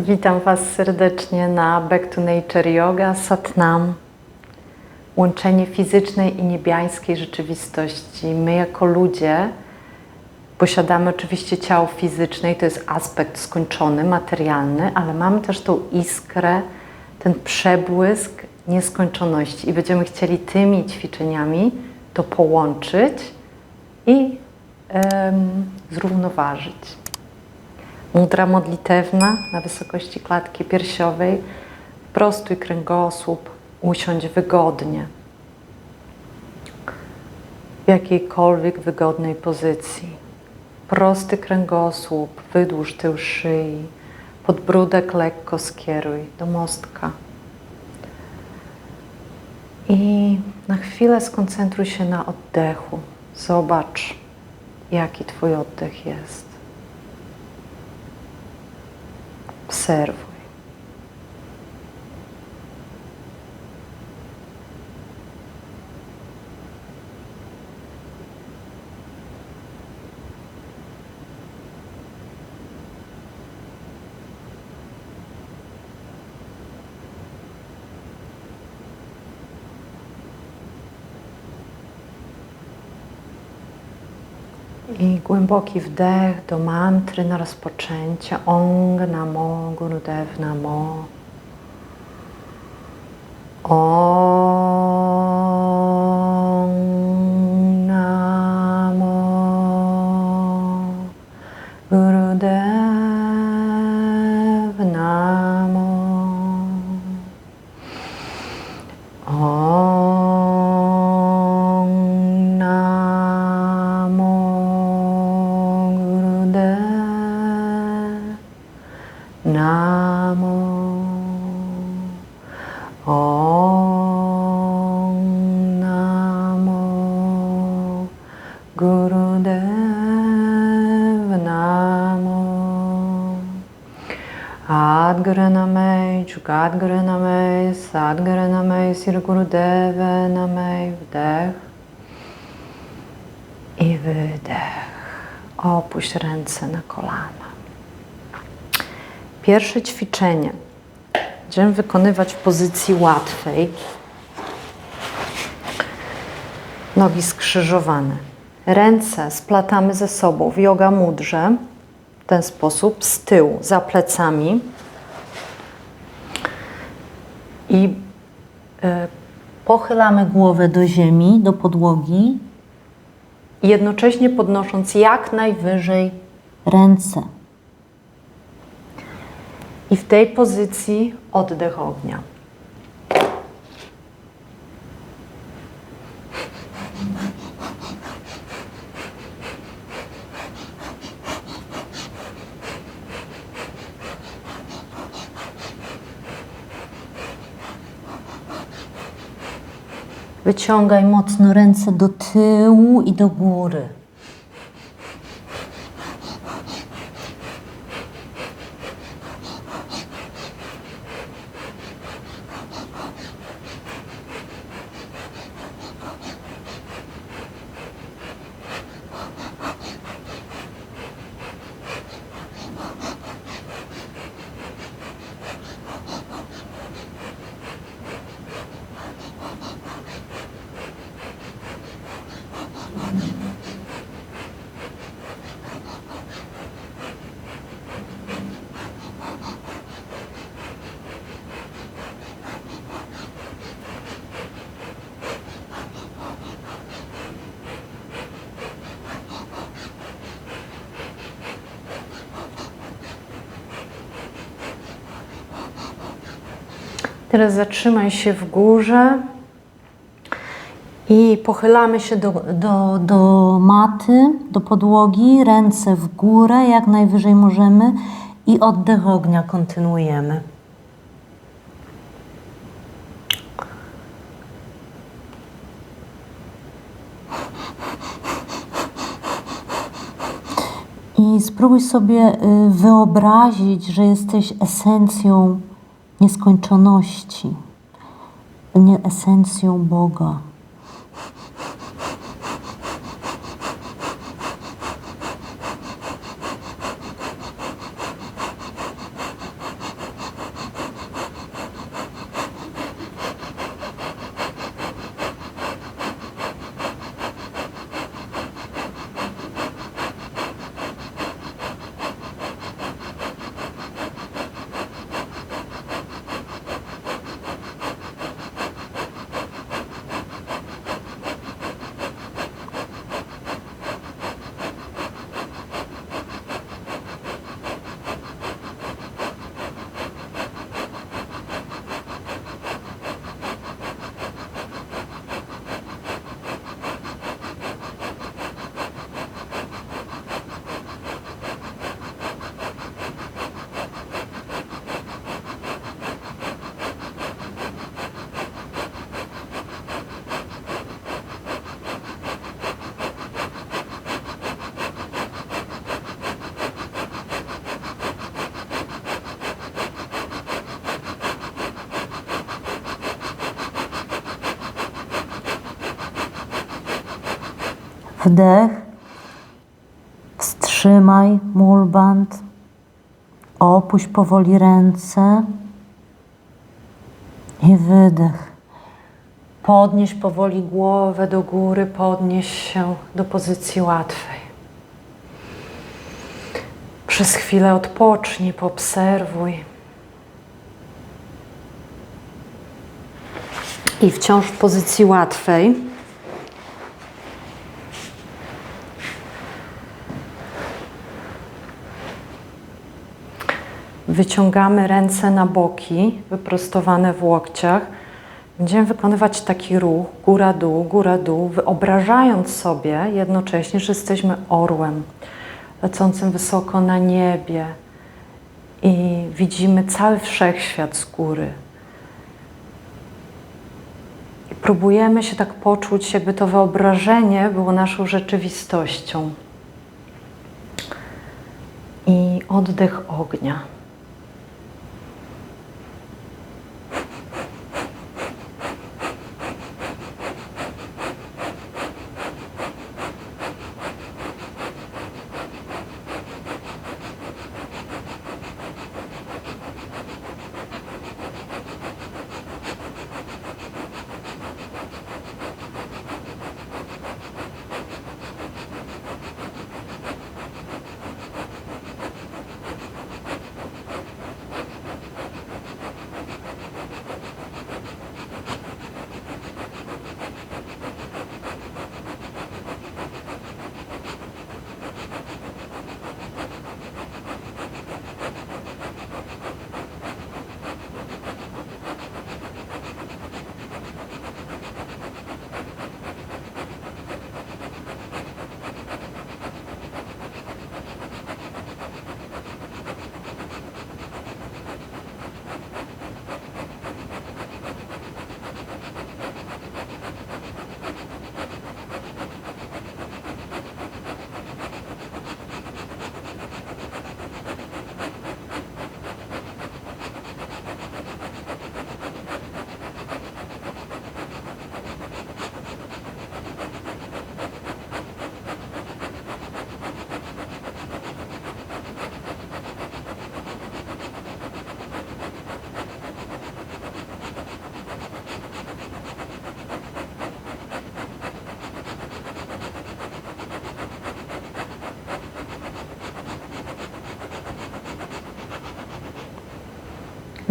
Witam Was serdecznie na Back to Nature Yoga Satnam. Łączenie fizycznej i niebiańskiej rzeczywistości. My jako ludzie posiadamy oczywiście ciało fizyczne i to jest aspekt skończony, materialny, ale mamy też tą iskrę, ten przebłysk nieskończoności i będziemy chcieli tymi ćwiczeniami to połączyć i zrównoważyć. Mudra modlitewna na wysokości klatki piersiowej. Prostuj kręgosłup, usiądź wygodnie. W jakiejkolwiek wygodnej pozycji. Prosty kręgosłup, wydłuż tył szyi. Podbródek lekko skieruj do mostka. I na chwilę skoncentruj się na oddechu. Zobacz, jaki Twój oddech jest. observo I głęboki wdech do mantry na rozpoczęcie. Ong Namo Gurudev Namo. Ong Gurudev Namo Adguranamay, Jugadguranamay, Sadguranamay, Sri Gurudeva Namay, wdech i wydech. Opuść ręce na kolana. Pierwsze ćwiczenie będziemy wykonywać w pozycji łatwej. Nogi skrzyżowane. Ręce splatamy ze sobą w yoga mudrze. W ten sposób z tyłu, za plecami. I y, pochylamy głowę do ziemi, do podłogi. Jednocześnie podnosząc jak najwyżej ręce. I w tej pozycji oddech ognia. Wyciągaj mocno ręce do tyłu i do góry. Teraz zatrzymaj się w górze i pochylamy się do, do, do maty, do podłogi, ręce w górę, jak najwyżej możemy i oddech ognia kontynuujemy. I spróbuj sobie y, wyobrazić, że jesteś esencją nieskończoności, nie esencją Boga. Wdech. Wstrzymaj mulband. Opuść powoli ręce. I wydech. Podnieś powoli głowę do góry, podnieś się do pozycji łatwej. Przez chwilę odpocznij, poobserwuj. I wciąż w pozycji łatwej. Wyciągamy ręce na boki, wyprostowane w łokciach. Będziemy wykonywać taki ruch góra-dół, góra-dół, wyobrażając sobie jednocześnie, że jesteśmy orłem lecącym wysoko na niebie i widzimy cały wszechświat z góry. I próbujemy się tak poczuć, jakby to wyobrażenie było naszą rzeczywistością. I oddech ognia.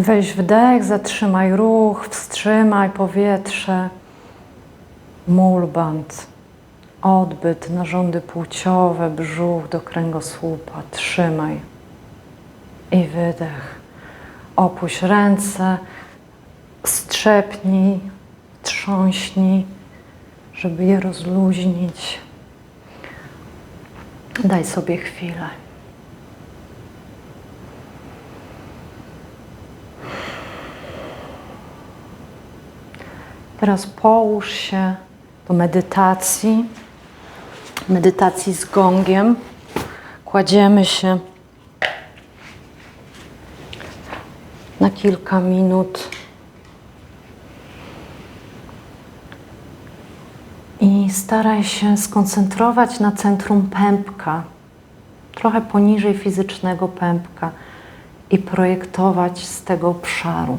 Weź wdech, zatrzymaj ruch, wstrzymaj powietrze. Mulband, odbyt, narządy płciowe, brzuch do kręgosłupa. Trzymaj. I wydech. Opuść ręce, strzepnij, trząśnij, żeby je rozluźnić. Daj sobie chwilę. Teraz połóż się do medytacji, medytacji z gongiem. Kładziemy się na kilka minut i staraj się skoncentrować na centrum pępka, trochę poniżej fizycznego pępka i projektować z tego obszaru.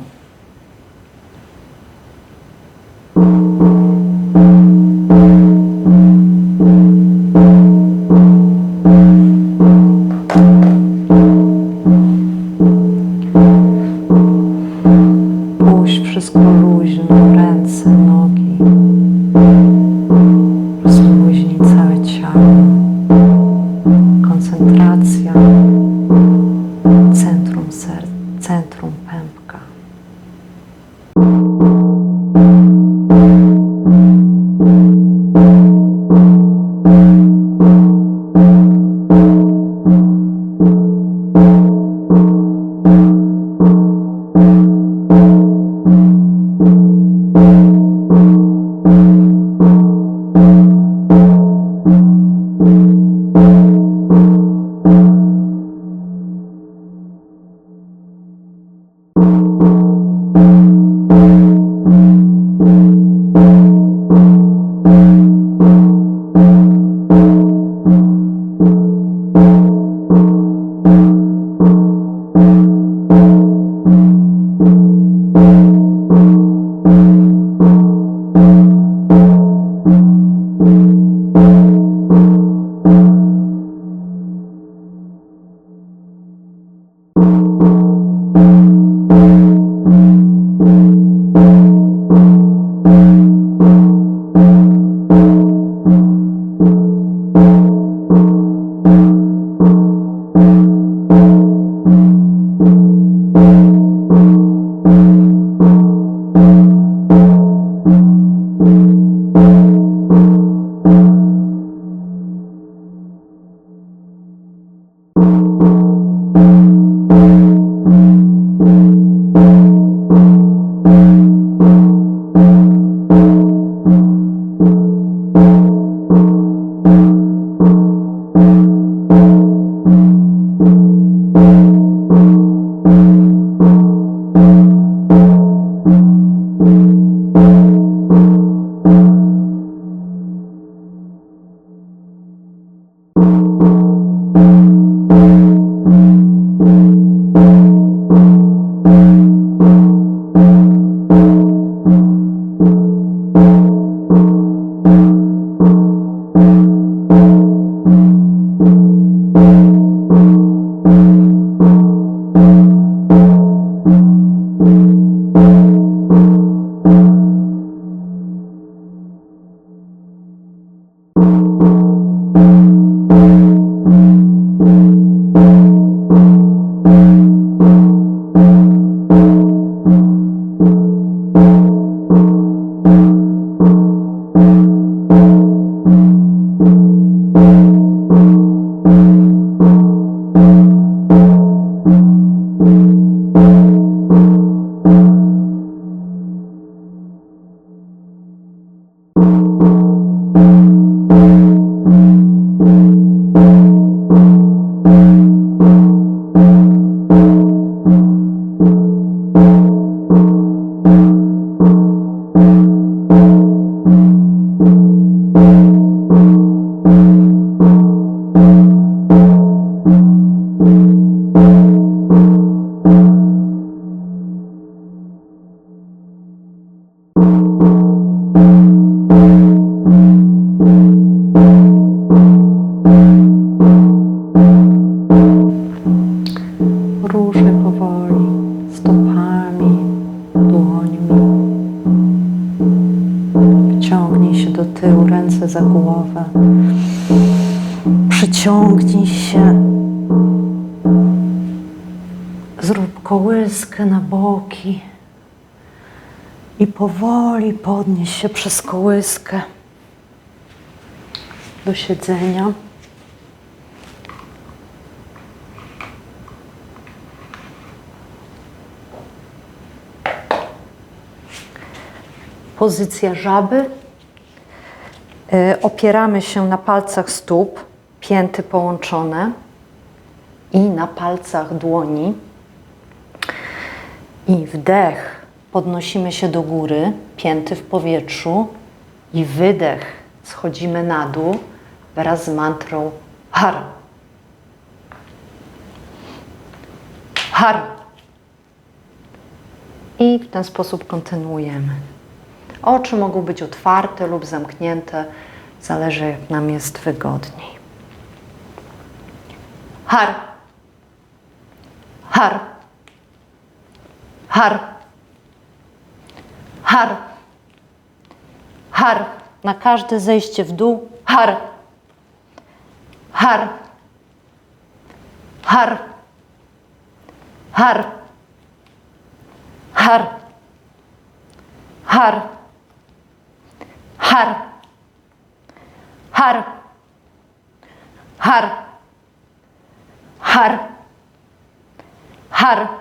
Kołyskę na boki. I powoli podnieś się przez kołyskę do siedzenia. Pozycja żaby. E, Opieramy się na palcach stóp, pięty połączone i na palcach dłoni. I wdech podnosimy się do góry, pięty w powietrzu i wydech schodzimy na dół wraz z mantrą har. Har. I w ten sposób kontynuujemy. Oczy mogą być otwarte lub zamknięte, zależy jak nam jest wygodniej. Har. Har. Har. Har. Har. Na każde zejście w dół. Har. Har. Har. Har. Har. Har. Har. Har. Har. Har. Har.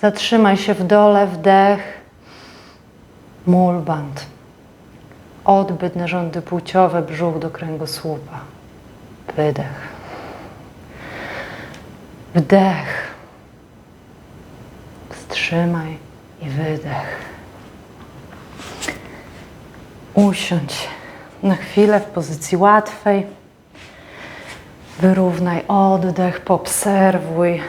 Zatrzymaj się w dole, wdech. Mulband. Odbyt narządy płciowe, brzuch do kręgosłupa. Wydech. Wdech. Wstrzymaj i wydech. Usiądź na chwilę w pozycji łatwej. Wyrównaj oddech, poobserwuj.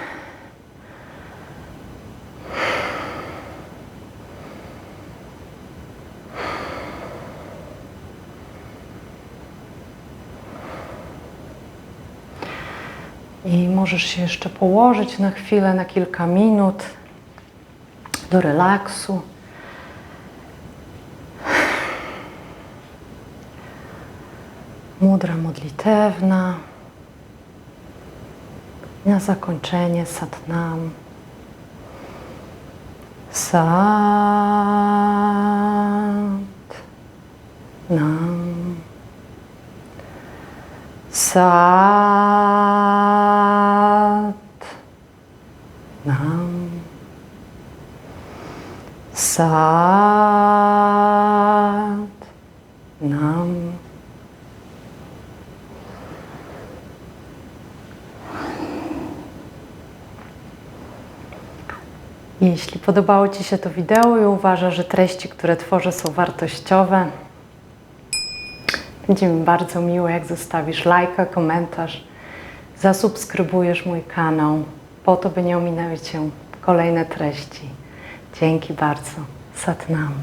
I możesz się jeszcze położyć na chwilę, na kilka minut do relaksu. Mudra modlitewna. Na zakończenie satnam. Sat nam. Sat Sat nam. Jeśli podobało Ci się to wideo i uważasz, że treści, które tworzę są wartościowe, będzie mi bardzo miło, jak zostawisz lajka, komentarz, zasubskrybujesz mój kanał, po to, by nie ominęły Cię kolejne treści. Dzięki bardzo. Satnam.